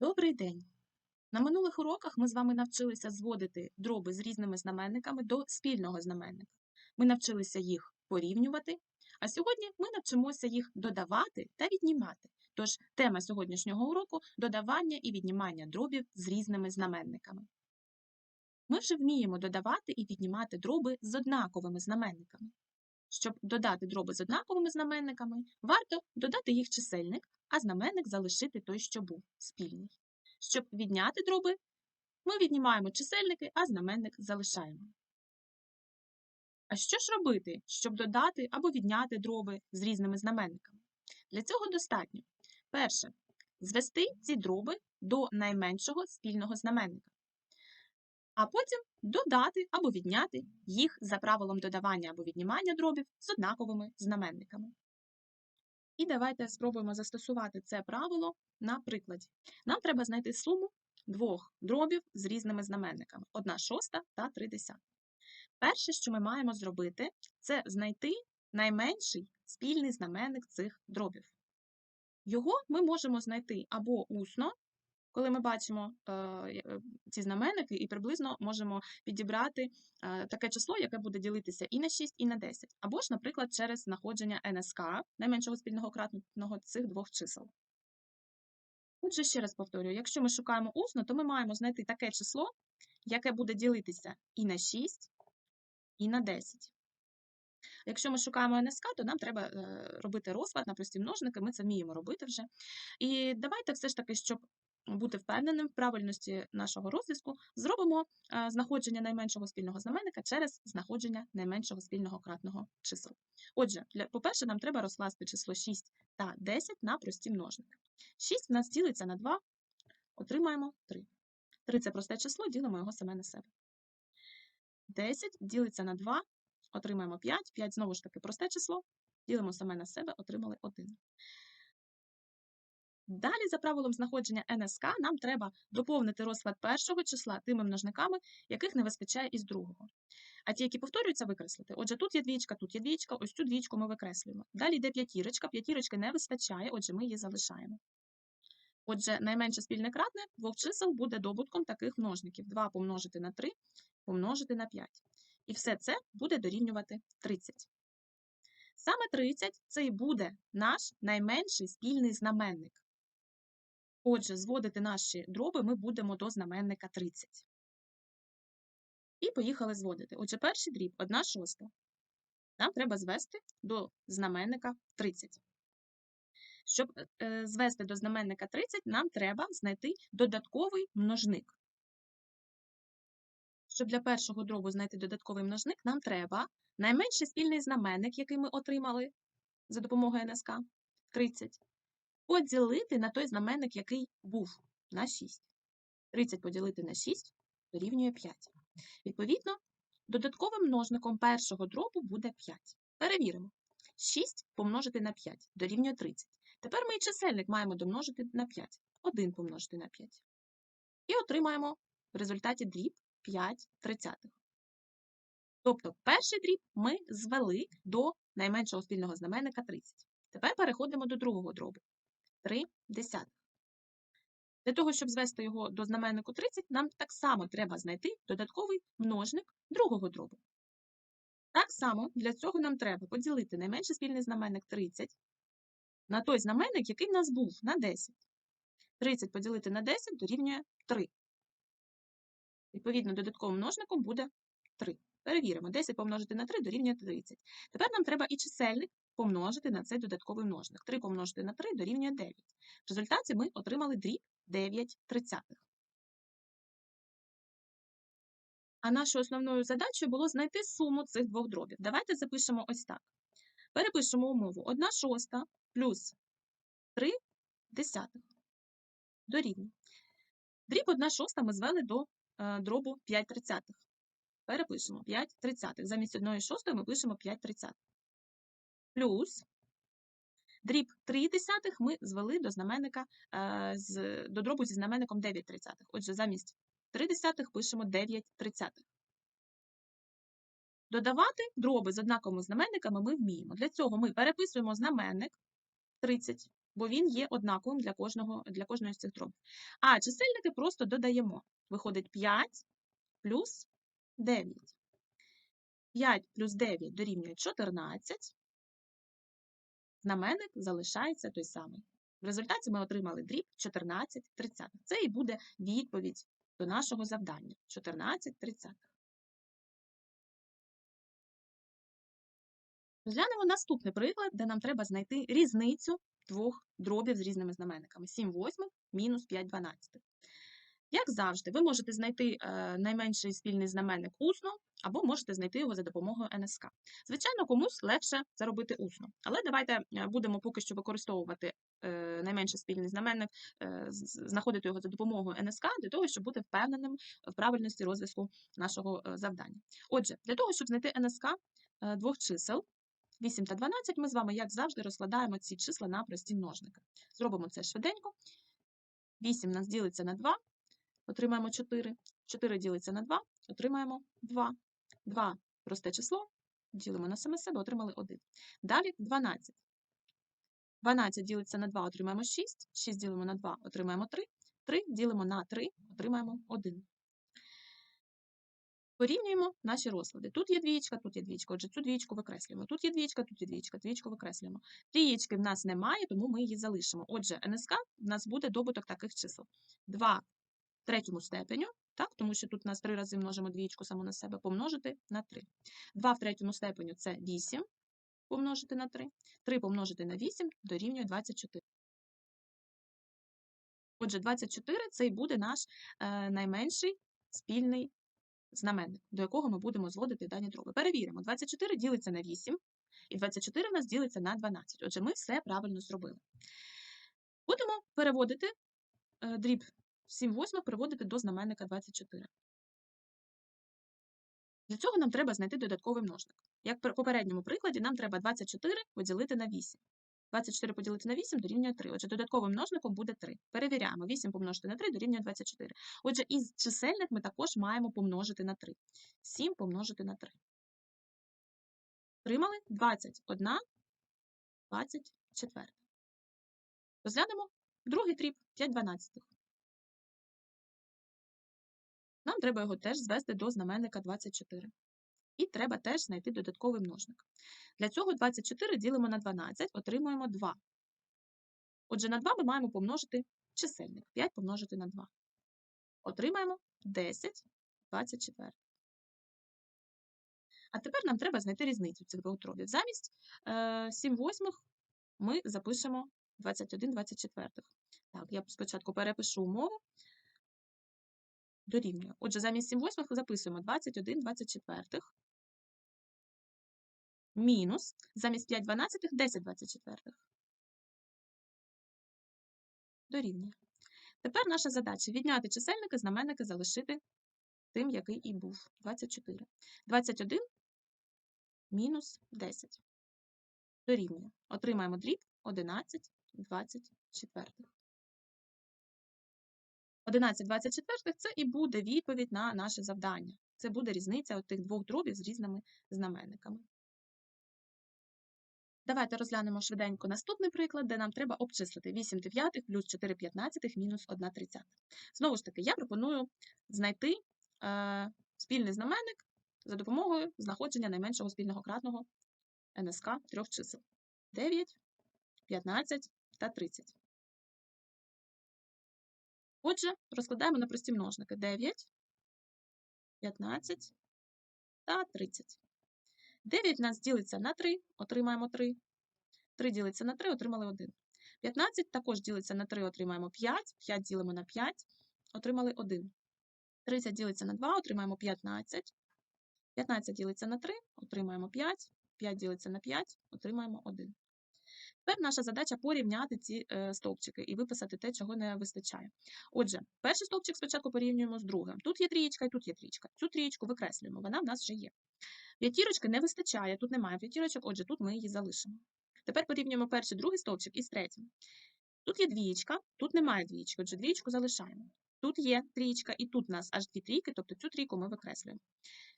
Добрий день! На минулих уроках ми з вами навчилися зводити дроби з різними знаменниками до спільного знаменника. Ми навчилися їх порівнювати, а сьогодні ми навчимося їх додавати та віднімати. Тож тема сьогоднішнього уроку додавання і віднімання дробів з різними знаменниками. Ми вже вміємо додавати і віднімати дроби з однаковими знаменниками. Щоб додати дроби з однаковими знаменниками, варто додати їх чисельник, а знаменник залишити той, що був спільний. Щоб відняти дроби, ми віднімаємо чисельники, а знаменник залишаємо. А що ж робити, щоб додати або відняти дроби з різними знаменниками? Для цього достатньо перше звести ці дроби до найменшого спільного знаменника, а потім додати або відняти їх за правилом додавання або віднімання дробів з однаковими знаменниками. І давайте спробуємо застосувати це правило на прикладі. Нам треба знайти суму двох дробів з різними знаменниками 1 шоста та 3 десятих. Перше, що ми маємо зробити, це знайти найменший спільний знаменник цих дробів. Його ми можемо знайти або усно, коли ми бачимо е, е, ці знаменники, і приблизно можемо підібрати е, таке число, яке буде ділитися і на 6, і на 10, або ж, наприклад, через знаходження НСК, найменшого спільного кратного цих двох чисел. Отже, ще раз повторюю, якщо ми шукаємо усно, то ми маємо знайти таке число, яке буде ділитися і на 6, і на 10. Якщо ми шукаємо НСК, то нам треба робити розклад на прості множники, ми це вміємо робити вже. І давайте все ж таки, щоб бути впевненим в правильності нашого розв'язку, зробимо е, знаходження найменшого спільного знаменника через знаходження найменшого спільного кратного чисел. Отже, по-перше, нам треба розкласти число 6 та 10 на прості множники. 6 в нас ділиться на 2, отримаємо 3. 3 – це просте число, ділимо його саме на себе. 10 ділиться на 2, отримаємо 5. 5 знову ж таки просте число, ділимо саме на себе, отримали 1. Далі, за правилом знаходження НСК, нам треба доповнити розклад першого числа тими множниками, яких не вистачає із другого. А ті, які повторюються, викреслити. Отже, тут є двічка, тут є двічка, ось цю двічку ми викреслюємо. Далі йде п'ятірочка, п'ятірочки не вистачає, отже, ми її залишаємо. Отже, найменше спільне кратне двох чисел буде добутком таких множників. 2 помножити на 3 помножити на 5. І все це буде дорівнювати 30. Саме 30 – це і буде наш найменший спільний знаменник. Отже, зводити наші дроби ми будемо до знаменника 30. І поїхали зводити. Отже, перший дріб 1 шоста. Нам треба звести до знаменника 30. Щоб е, звести до знаменника 30, нам треба знайти додатковий множник. Щоб для першого дробу знайти додатковий множник, нам треба найменший спільний знаменник, який ми отримали за допомогою НСК 30, поділити на той знаменник, який був на 6. 30 поділити на 6 дорівнює 5. Відповідно, додатковим множником першого дробу буде 5. Перевіримо. 6 помножити на 5 дорівнює 30. Тепер ми і чисельник маємо домножити на 5. 1 помножити на 5. І отримаємо в результаті дріб 5 тридцятих. Тобто перший дріб ми звели до найменшого спільного знаменника 30. Тепер переходимо до другого дробу. 3 десятих. Для того, щоб звести його до знаменнику 30, нам так само треба знайти додатковий множник другого дробу. Так само для цього нам треба поділити найменший спільний знаменник 30 на той знаменник, який в нас був на 10. 30 поділити на 10 дорівнює 3. Відповідно, додатковим множником буде 3. Перевіримо, 10 помножити на 3 дорівнює 30. Тепер нам треба і чисельник помножити на цей додатковий множник. 3 помножити на 3 дорівнює 9. В результаті ми отримали дріб 9 тридцятих. А нашою основною задачею було знайти суму цих двох дробів. Давайте запишемо ось так. Перепишемо умову 1 шоста плюс 3 десятих. Дорівнює. Дріб 1 шоста ми звели до е, дробу 5 тридцятих. Перепишемо 5 тридцятих. Замість 1 шостої ми пишемо 5 тридцятих. Плюс дріб 3 десятих ми звели до знаменника, е, з, до дробу зі знаменником 9 тридцятих. Отже, замість 3 десятих пишемо 9 тридцятих. Додавати дроби з однаковими знаменниками ми вміємо. Для цього ми переписуємо знаменник 30 бо він є однаковим для кожного, для кожної з цих дробів. А чисельники просто додаємо. Виходить 5 плюс 9. 5 плюс 9 дорівнює 14. Знаменник залишається той самий. В результаті ми отримали дріб 14 тридцятих. Це і буде відповідь до нашого завдання 14 тридцятих. Розглянемо наступний приклад, де нам треба знайти різницю двох дробів з різними знаменниками. 7 восьмих мінус 5 дванадцятих. Як завжди, ви можете знайти е, найменший спільний знаменник усно, або можете знайти його за допомогою НСК. Звичайно, комусь легше це робити усно, але давайте е, будемо поки що використовувати е, найменший спільний знаменник, знаходити його за допомогою НСК для того, щоб бути впевненим в правильності розв'язку нашого завдання. Отже, для того, щоб знайти НСК двох чисел 8 та 12, ми з вами, як завжди, розкладаємо ці числа на прості множники. Зробимо це швиденько. 8 у нас ділиться на 2, отримаємо 4. 4 ділиться на 2, отримаємо 2. 2 просте число, ділимо на саме себе, отримали 1. Далі 12. 12 ділиться на 2, отримаємо 6. 6 ділимо на 2, отримаємо 3. 3 ділимо на 3, отримаємо 1. Порівнюємо наші розклади. Тут є двічка, тут є двічка. Отже, цю двічку викреслюємо. Тут є двічка, тут є двічка, двічку викреслюємо. Трієчки в нас немає, тому ми її залишимо. Отже, НСК в нас буде добуток таких чисел. 2 в третьому степеню, так, тому що тут у нас три рази множимо двічку саму на себе, помножити на 3. 2 в третьому степеню це 8 помножити на 3. 3 помножити на 8 дорівнює 24. Отже, 24 це і буде наш е, найменший спільний знаменник, до якого ми будемо зводити дані дроби. Перевіримо, 24 ділиться на 8, і 24 в нас ділиться на 12. Отже, ми все правильно зробили. Будемо переводити е, дріб 7 восьмих переводити до знаменника 24. Для цього нам треба знайти додатковий множник. Як при попередньому прикладі, нам треба 24 поділити на 8. 24 поділити на 8 дорівнює 3. Отже, додатковим множником буде 3. Перевіряємо. 8 помножити на 3 дорівнює 24. Отже, і чисельник ми також маємо помножити на 3. 7 помножити на 3. Отримали 21 24. Розглянемо другий дріб 5 12. Нам треба його теж звести до знаменника 24. І треба теж знайти додатковий множник. Для цього 24 ділимо на 12, отримуємо 2. Отже, на 2 ми маємо помножити чисельник. 5 помножити на 2. Отримаємо 10 24. А тепер нам треба знайти різницю цих двох дробів. Замість е, 7 восьмих ми запишемо 21 24. Так, я спочатку перепишу умову. Дорівнює. Отже, замість 7 восьмих записуємо 21 24 мінус замість 5 дванадцятих 10 24. Дорівнює. Тепер наша задача відняти чисельники, знаменники залишити тим, який і був. 24. 21 мінус 10. Дорівнює. Отримаємо дріб 11 24. 11 24 це і буде відповідь на наше завдання. Це буде різниця тих двох дробів з різними знаменниками. Давайте розглянемо швиденько наступний приклад, де нам треба обчислити 8 дев'ятих плюс 4 п'ятнадцятих мінус 1 тридцята. Знову ж таки, я пропоную знайти е, спільний знаменник за допомогою знаходження найменшого спільного кратного НСК трьох чисел 9, 15 та 30. Отже, розкладаємо на прості множники 9, 15 та 30. 9 в нас ділиться на 3, отримаємо 3. 3 ділиться на 3, отримали 1. 15 також ділиться на 3, отримаємо 5. 5 ділимо на 5, отримали 1. 30 ділиться на 2, отримаємо 15. 15 ділиться на 3, отримаємо 5. 5 ділиться на 5, отримаємо 1. Тепер наша задача порівняти ці е, стовпчики і виписати те, чого не вистачає. Отже, перший стовпчик спочатку порівнюємо з другим. Тут є трієчка і тут є трієчка. Цю трієчку викреслюємо, вона в нас вже є. П'ятірочки не вистачає, тут немає п'ятірочок, отже, тут ми її залишимо. Тепер порівнюємо перший, другий стовпчик із третім. Тут є двієчка, тут немає двієчки, отже, двієчку залишаємо. Тут є трієчка, і тут у нас аж дві трійки, тобто цю трійку ми викреслюємо.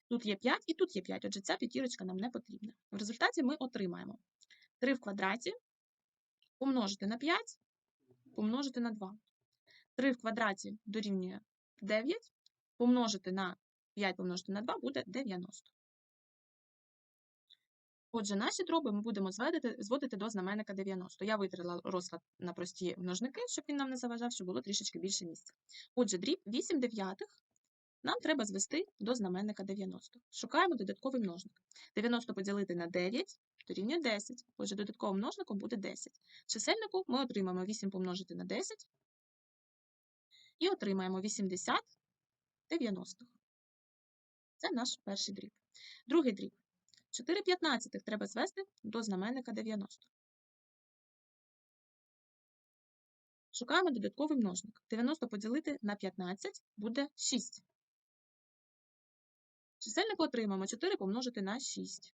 Тут є 5 і тут є 5, отже, ця п'ятірочка нам не потрібна. В результаті ми отримаємо 3 в квадраті помножити на 5, помножити на 2. 3 в квадраті дорівнює 9, помножити на 5 помножити на 2 буде 90. Отже, наші дроби ми будемо зводити, зводити до знаменника 90. Я витрила розклад на прості множники, щоб він нам не заважав, щоб було трішечки більше місця. Отже, дріб 8 дев'ятих нам треба звести до знаменника 90. Шукаємо додатковий множник. 90 поділити на 9 дорівнює 10. Отже, додатковим множником буде 10. Чисельнику ми отримаємо 8 помножити на 10 і отримаємо 80 90. Це наш перший дріб. Другий дріб. 4 п'ятнадцятих треба звести до знаменника 90. Шукаємо додатковий множник. 90 поділити на 15 буде 6. Чисельник отримаємо 4 помножити на 6.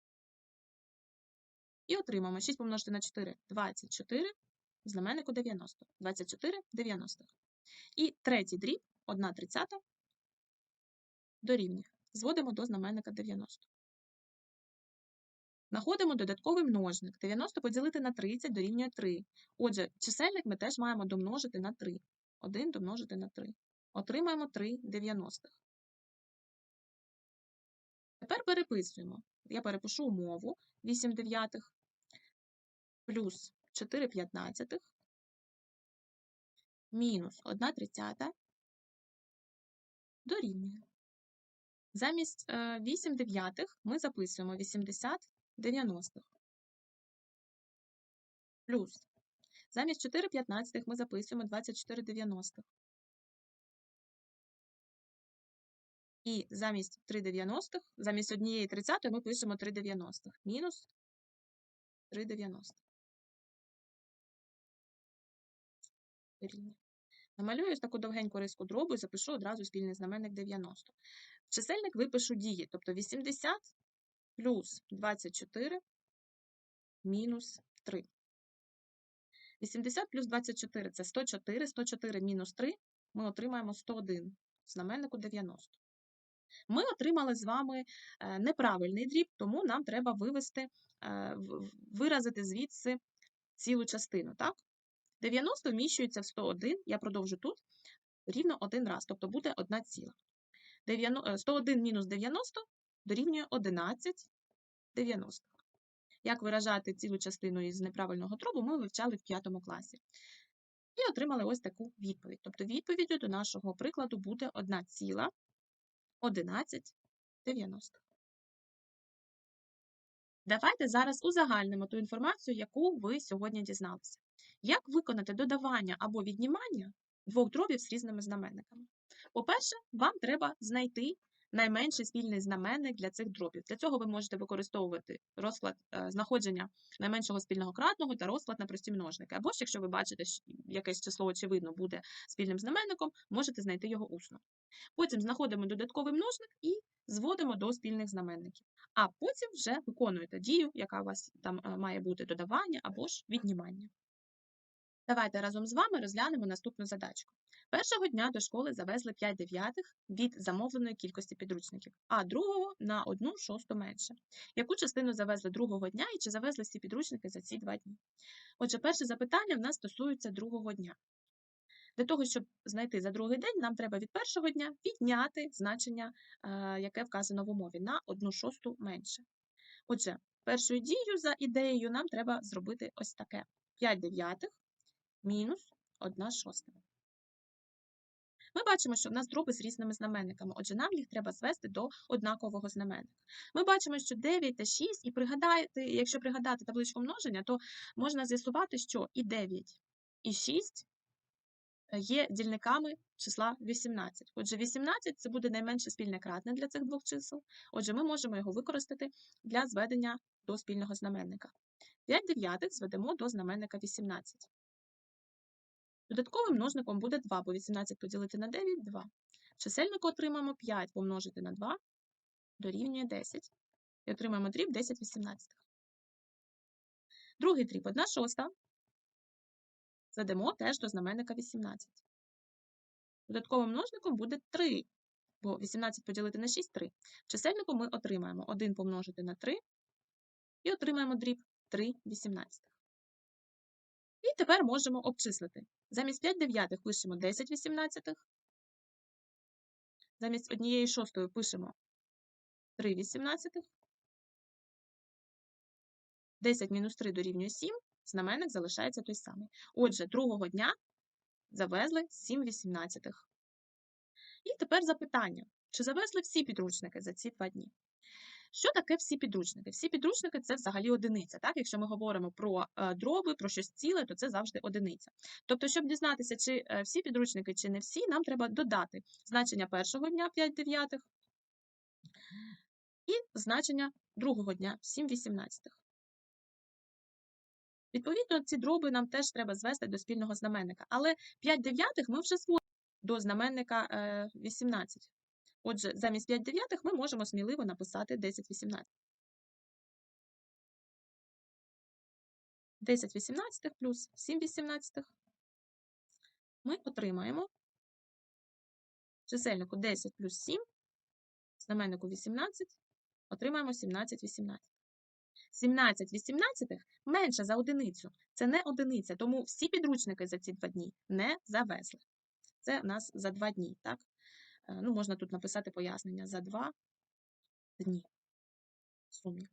І отримаємо 6 помножити на 4 24, знаменнику 90. 24 90. І третій дріб, 1 тридцята, дорівнює. Зводимо до знаменника 90. Знаходимо додатковий множник. 90 поділити на 30 дорівнює 3. Отже, чисельник ми теж маємо домножити на 3. 1 домножити на 3. Отримаємо 3 90. Тепер переписуємо. Я перепишу умову 8 дев'ятих плюс 4 п'ятнадцятих мінус 1 тридцята дорівнює. Замість 8 дев'ятих ми записуємо 80 90. Плюс. Замість 4 п'ятнадцятих ми записуємо 24 90. І замість 3 90, замість однієї 30 ми пишемо 3 90. Мінус 3 90. Рівня. Намалюю таку довгеньку риску дробу і запишу одразу спільний знаменник 90. В чисельник випишу дії, тобто 80 плюс 24 мінус 3. 80 плюс 24 це 104, 104 мінус 3 ми отримаємо 101 знаменнику 90. Ми отримали з вами е, неправильний дріб, тому нам треба вивести, е, виразити звідси цілу частину. так? 90 вміщується в 101, я продовжу тут, рівно один раз, тобто буде 1 ціла. 101 е, мінус 90 дорівнює 11 90. Як виражати цілу частину із неправильного дробу, ми вивчали в 5 класі. І отримали ось таку відповідь. Тобто відповіддю до нашого прикладу буде 1 ціла 11 90. Давайте зараз узагальнимо ту інформацію, яку ви сьогодні дізналися. Як виконати додавання або віднімання двох дробів з різними знаменниками? По-перше, вам треба знайти найменший спільний знаменник для цих дробів. Для цього ви можете використовувати розклад е, знаходження найменшого спільного кратного та розклад на прості множники. Або ж, якщо ви бачите, якесь число, очевидно, буде спільним знаменником, можете знайти його усно. Потім знаходимо додатковий множник і зводимо до спільних знаменників. А потім вже виконуєте дію, яка у вас там е, має бути додавання або ж віднімання. Давайте разом з вами розглянемо наступну задачку. Першого дня до школи завезли 5 дев'ятих від замовленої кількості підручників, а другого на одну шосту менше. Яку частину завезли другого дня і чи завезли всі підручники за ці два дні? Отже, перше запитання в нас стосується другого дня. Для того, щоб знайти за другий день, нам треба від першого дня підняти значення, е, яке вказано в умові, на одну шосту менше. Отже, першою дією за ідеєю нам треба зробити ось таке: 5 дев'ятих мінус 1 шоста. Ми бачимо, що в нас дроби з різними знаменниками, отже, нам їх треба звести до однакового знаменника. Ми бачимо, що 9 та 6, і пригадати, якщо пригадати табличку множення, то можна з'ясувати, що і 9, і 6 є дільниками числа 18. Отже, 18 це буде найменше спільне кратне для цих двох чисел. Отже, ми можемо його використати для зведення до спільного знаменника. 5 дев'ятих зведемо до знаменника 18. Додатковим множником буде 2, бо 18 поділити на 9 2. Чисельнику отримаємо 5 помножити на 2 дорівнює 10. І отримаємо дріб 10 18. Другий дріб 1 шоста. Зведемо теж до знаменника 18. Додатковим множником буде 3, бо 18 поділити на 6 3. В чисельнику ми отримаємо 1 помножити на 3 і отримаємо дріб 3 18. І тепер можемо обчислити. Замість 5 дев'ятих пишемо 10 вісімнадцятих. Замість однієї шостої пишемо 3 вісімнадцятих. 10 мінус 3 дорівнює 7, знаменник залишається той самий. Отже, другого дня завезли 7 вісімнадцятих. І тепер запитання. Чи завезли всі підручники за ці два дні? Що таке всі підручники? Всі підручники це взагалі одиниця. Так? Якщо ми говоримо про е, дроби, про щось ціле, то це завжди одиниця. Тобто, щоб дізнатися, чи е, всі підручники, чи не всі, нам треба додати значення першого дня 5 дев'ятих і значення другого дня 7 вісімнадцятих. Відповідно, ці дроби нам теж треба звести до спільного знаменника. Але 5 дев'ятих ми вже зводимо до знаменника е, 18. Отже, замість 5 дев'ятих ми можемо сміливо написати 10 18. 10 18 плюс 7 18 ми отримаємо чисельнику 10 плюс 7, знаменнику 18, отримаємо 17 18. 17 18 менше за одиницю. Це не одиниця, тому всі підручники за ці два дні не завезли. Це в нас за два дні, так? Е, Ну, можна тут написати пояснення за два дні в.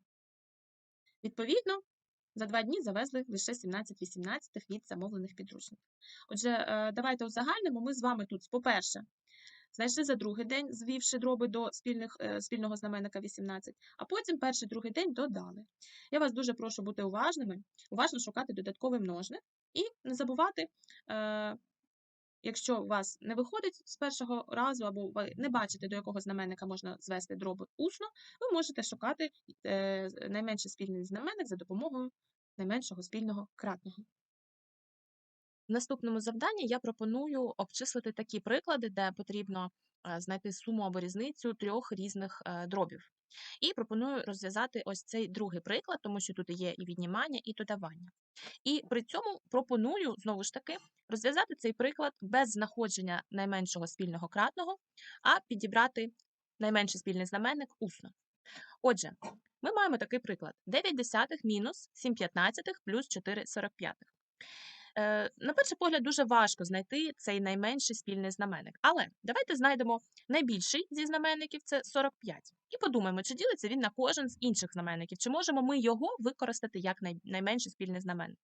Відповідно, за два дні завезли лише 17-18 від замовлених підручників. Отже, е, давайте узагальнимо. Ми з вами тут, по-перше, знайшли за другий день, звівши дроби до спільних, е, спільного знаменника 18, а потім перший другий день додали. Я вас дуже прошу бути уважними, уважно шукати додатковий множник і не забувати. Якщо у вас не виходить з першого разу, або ви не бачите, до якого знаменника можна звести дроби усно, ви можете шукати е, найменший спільний знаменник за допомогою найменшого спільного кратного. В наступному завданні я пропоную обчислити такі приклади, де потрібно е, знайти суму або різницю трьох різних е, дробів. І пропоную розв'язати ось цей другий приклад, тому що тут є і віднімання, і додавання. І при цьому пропоную знову ж таки розв'язати цей приклад без знаходження найменшого спільного кратного, а підібрати найменший спільний знаменник усно. Отже, ми маємо такий приклад: 9 десятих мінус 7 п'ятнадцятих плюс 4 сорок п'ятих. Е, На перший погляд, дуже важко знайти цей найменший спільний знаменник. Але давайте знайдемо найбільший зі знаменників це 45. І подумаємо, чи ділиться він на кожен з інших знаменників, чи можемо ми його використати як най- найменший спільний знаменник.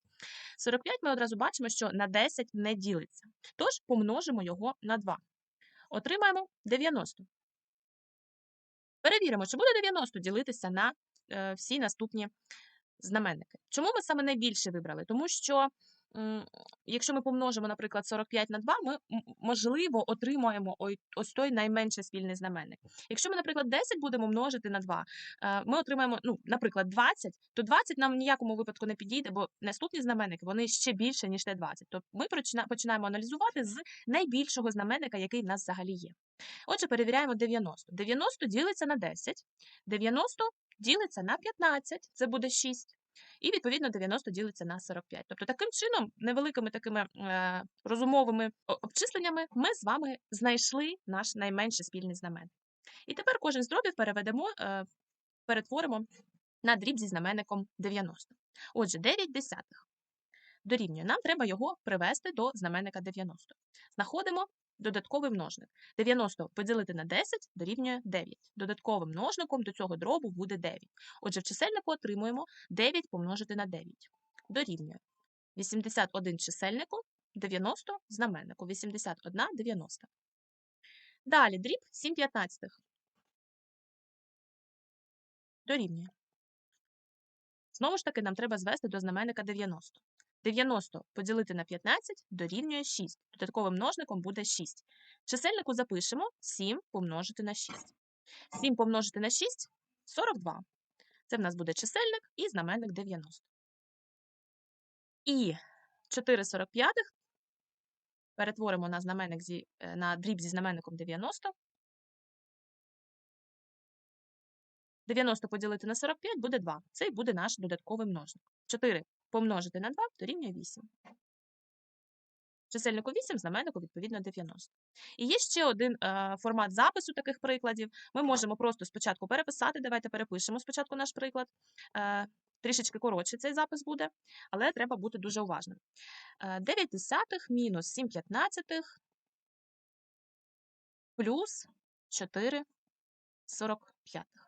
45 ми одразу бачимо, що на 10 не ділиться. Тож помножимо його на 2. Отримаємо 90. Перевіримо, чи буде 90 ділитися на е, всі наступні знаменники. Чому ми саме найбільше вибрали? Тому що, якщо ми помножимо, наприклад, 45 на 2, ми, можливо, отримаємо ось той найменший спільний знаменник. Якщо ми, наприклад, 10 будемо множити на 2, е, ми отримаємо, ну, наприклад, 20, то 20 нам в ніякому випадку не підійде, бо наступні знаменники, вони ще більше, ніж те 20. Тобто ми починаємо аналізувати з найбільшого знаменника, який в нас взагалі є. Отже, перевіряємо 90. 90 ділиться на 10, 90 ділиться на 15, це буде 6. І, відповідно, 90 ділиться на 45. Тобто, таким чином, невеликими такими е, розумовими обчисленнями ми з вами знайшли наш найменший спільний знаменник. І тепер кожен з дробів переведемо, е, перетворимо на дріб зі знаменником 90. Отже, 9 десятих дорівнює. Нам треба його привести до знаменника 90. Знаходимо додатковий множник. 90 поділити на 10 дорівнює 9. Додатковим множником до цього дробу буде 9. Отже, в чисельнику отримуємо 9 помножити на 9. Дорівнює 81 чисельнику, 90 знаменнику. 81 90. Далі дріб 7 п'ятнадцятих. Дорівнює. Знову ж таки, нам треба звести до знаменника 90. 90 поділити на 15 дорівнює 6. Додатковим множником буде 6. Чисельнику запишемо 7 помножити на 6. 7 помножити на 6 – 42. Це в нас буде чисельник і знаменник 90. І 4 45 перетворимо на знаменник зі, е, на дріб зі знаменником 90. 90 поділити на 45 буде 2. Це і буде наш додатковий множник. 4 помножити на 2 дорівнює 8. чисельнику 8, знаменнику відповідно 90. І є ще один е, формат запису таких прикладів. Ми можемо просто спочатку переписати. Давайте перепишемо спочатку наш приклад. Е, трішечки коротше цей запис буде, але треба бути дуже уважним. Е, 9 десятих мінус 7 п'ятнадцятих плюс 4 45.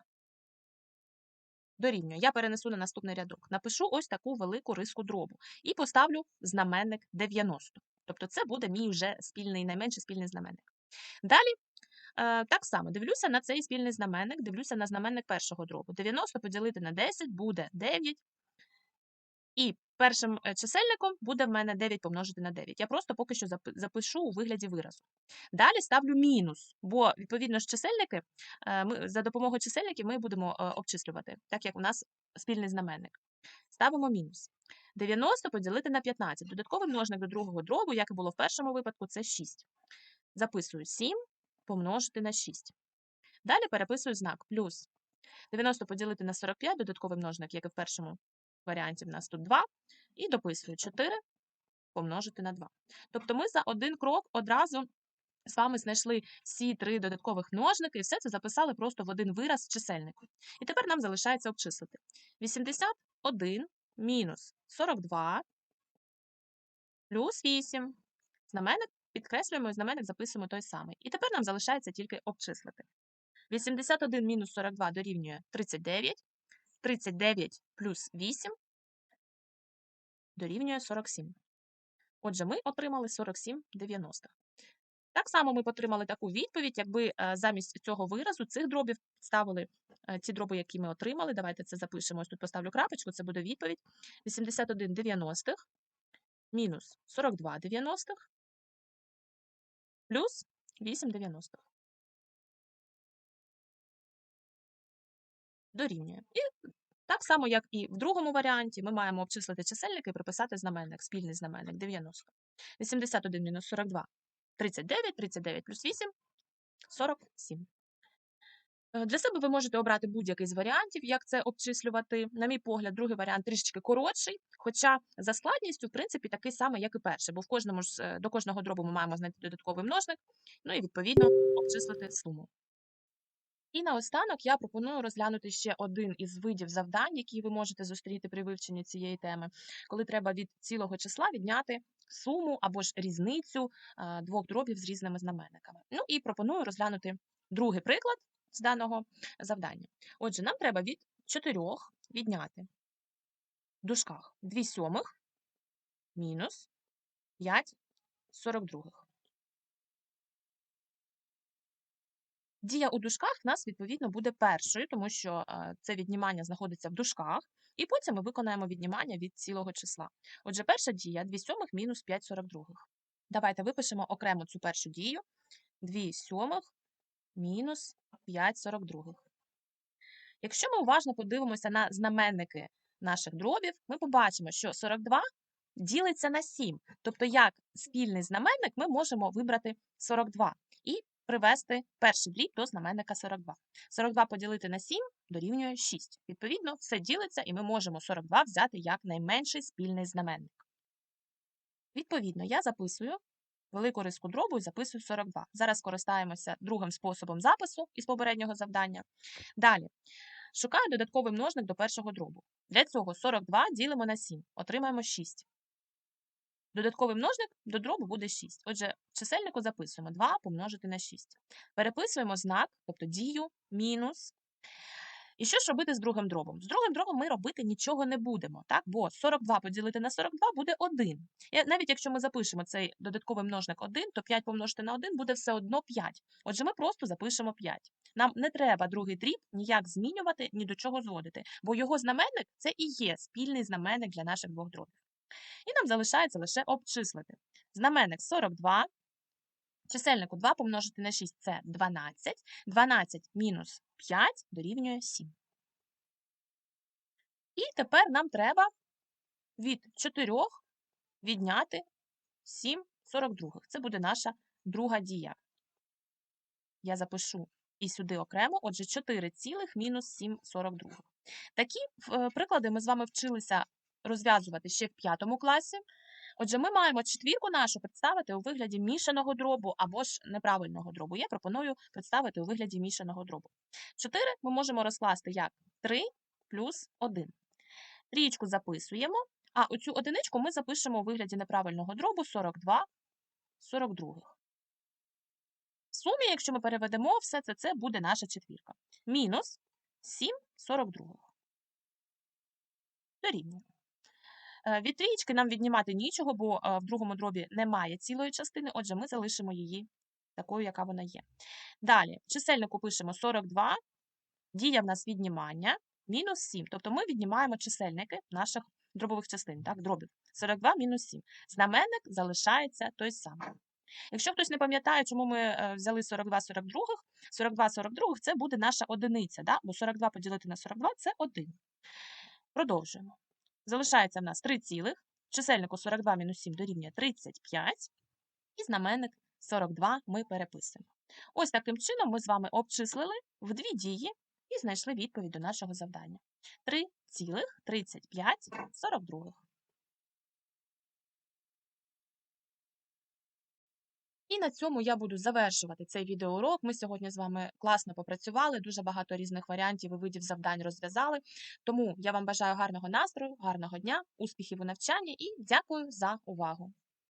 Дорівнює. Я перенесу на наступний рядок. Напишу ось таку велику риску дробу і поставлю знаменник 90. Тобто це буде мій вже спільний, найменший спільний знаменник. Далі е, так само дивлюся на цей спільний знаменник, дивлюся на знаменник першого дробу. 90 поділити на 10 буде 9. І першим е, чисельником буде в мене 9 помножити на 9. Я просто поки що запишу у вигляді виразу. Далі ставлю мінус, бо відповідно ж чисельники, е, ми, за допомогою чисельників ми будемо е, обчислювати, так як у нас спільний знаменник. Ставимо мінус. 90 поділити на 15. Додатковий множник до другого дробу, як і було в першому випадку, це 6. Записую 7 помножити на 6. Далі переписую знак плюс 90 поділити на 45, додатковий множник, як і в першому варіанті, в нас тут 2. І дописую 4 помножити на 2. Тобто ми за один крок одразу з вами знайшли всі три додаткових множники і все це записали просто в один вираз чисельнику. І тепер нам залишається обчислити. 81 мінус 42 плюс 8. Знаменник підкреслюємо і знаменник записуємо той самий. І тепер нам залишається тільки обчислити. 81 мінус 42 дорівнює 39. 39 плюс 8 дорівнює 47. Отже, ми отримали 47 90. Так само ми отримали таку відповідь, якби е, замість цього виразу цих дробів ставили е, ті дроби, які ми отримали. Давайте це запишемо. Ось тут поставлю крапочку, це буде відповідь. 81 90 мінус 42 90 плюс 8 90. Дорівнює. І так само, як і в другому варіанті, ми маємо обчислити чисельники і приписати знаменник, спільний знаменник 90. 81 мінус 42 39, 39 плюс 8 47. Е, Для себе ви можете обрати будь-який з варіантів, як це обчислювати. На мій погляд, другий варіант трішечки коротший, хоча за складністю, в принципі, такий самий, як і перший, бо в кожному ж, е, до кожного дробу ми маємо знайти додатковий множник, ну і відповідно обчислити суму. І наостанок я пропоную розглянути ще один із видів завдань, які ви можете зустріти при вивченні цієї теми, коли треба від цілого числа відняти суму або ж різницю двох дробів з різними знаменниками. Ну і пропоную розглянути другий приклад з даного завдання. Отже, нам треба від 4 відняти в дужках 2 сьомих мінус 5 42. Дія у дужках в нас, відповідно, буде першою, тому що е, це віднімання знаходиться в дужках, і потім ми виконаємо віднімання від цілого числа. Отже, перша дія 2 сьомих мінус 5 42. Давайте випишемо окремо цю першу дію. 2 сьомих мінус 5 42. Якщо ми уважно подивимося на знаменники наших дробів, ми побачимо, що 42 ділиться на 7. Тобто, як спільний знаменник ми можемо вибрати 42 і привести перший дріб до знаменника 42. 42 поділити на 7 дорівнює 6. Відповідно, все ділиться, і ми можемо 42 взяти як найменший спільний знаменник. Відповідно, я записую велику риску дробу і записую 42. Зараз скористаємося другим способом запису із попереднього завдання. Далі. Шукаю додатковий множник до першого дробу. Для цього 42 ділимо на 7, отримаємо 6. Додатковий множник до дробу буде 6. Отже, в чисельнику записуємо 2 помножити на 6. Переписуємо знак, тобто дію, мінус. І що ж робити з другим дробом? З другим дробом ми робити нічого не будемо, так? бо 42 поділити на 42 буде 1. І навіть якщо ми запишемо цей додатковий множник 1, то 5 помножити на 1 буде все одно 5. Отже, ми просто запишемо 5. Нам не треба другий дріб ніяк змінювати, ні до чого зводити, бо його знаменник це і є спільний знаменник для наших двох дробів. І нам залишається лише обчислити. Знаменник 42, чисельнику 2 помножити на 6 – це 12, 12 мінус 5 дорівнює 7. І тепер нам треба від 4 відняти 7 42. Це буде наша друга дія. Я запишу і сюди окремо, отже, 4 цілих мінус 7 42. Такі е, приклади ми з вами вчилися розв'язувати ще в п'ятому класі. Отже, ми маємо четвірку нашу представити у вигляді мішаного дробу або ж неправильного дробу. Я пропоную представити у вигляді мішаного дробу. 4 ми можемо розкласти як 3 плюс 1. Трієчку записуємо, а оцю одиничку ми запишемо у вигляді неправильного дробу 42 42. В сумі, якщо ми переведемо все це, це буде наша четвірка. Мінус 7 42. Дорівнює. Е, Від трієчки нам віднімати нічого, бо е, в другому дробі немає цілої частини, отже, ми залишимо її такою, яка вона є. Далі, в чисельнику пишемо 42, дія в нас віднімання, мінус 7. Тобто ми віднімаємо чисельники наших дробових частин, так, дробів. 42 мінус 7. Знаменник залишається той самий. Якщо хтось не пам'ятає, чому ми е, взяли 42 42, 42 42 це буде наша одиниця, да? бо 42 поділити на 42 це 1. Продовжуємо. Залишається в нас 3 цілих, чисельнику 42 мінус 7 дорівнює 35, і знаменник 42 ми переписуємо. Ось таким чином ми з вами обчислили в дві дії і знайшли відповідь до нашого завдання. 3 цілих 35 42. І на цьому я буду завершувати цей відеоурок. Ми сьогодні з вами класно попрацювали, дуже багато різних варіантів і видів завдань розв'язали. Тому я вам бажаю гарного настрою, гарного дня, успіхів у навчанні і дякую за увагу.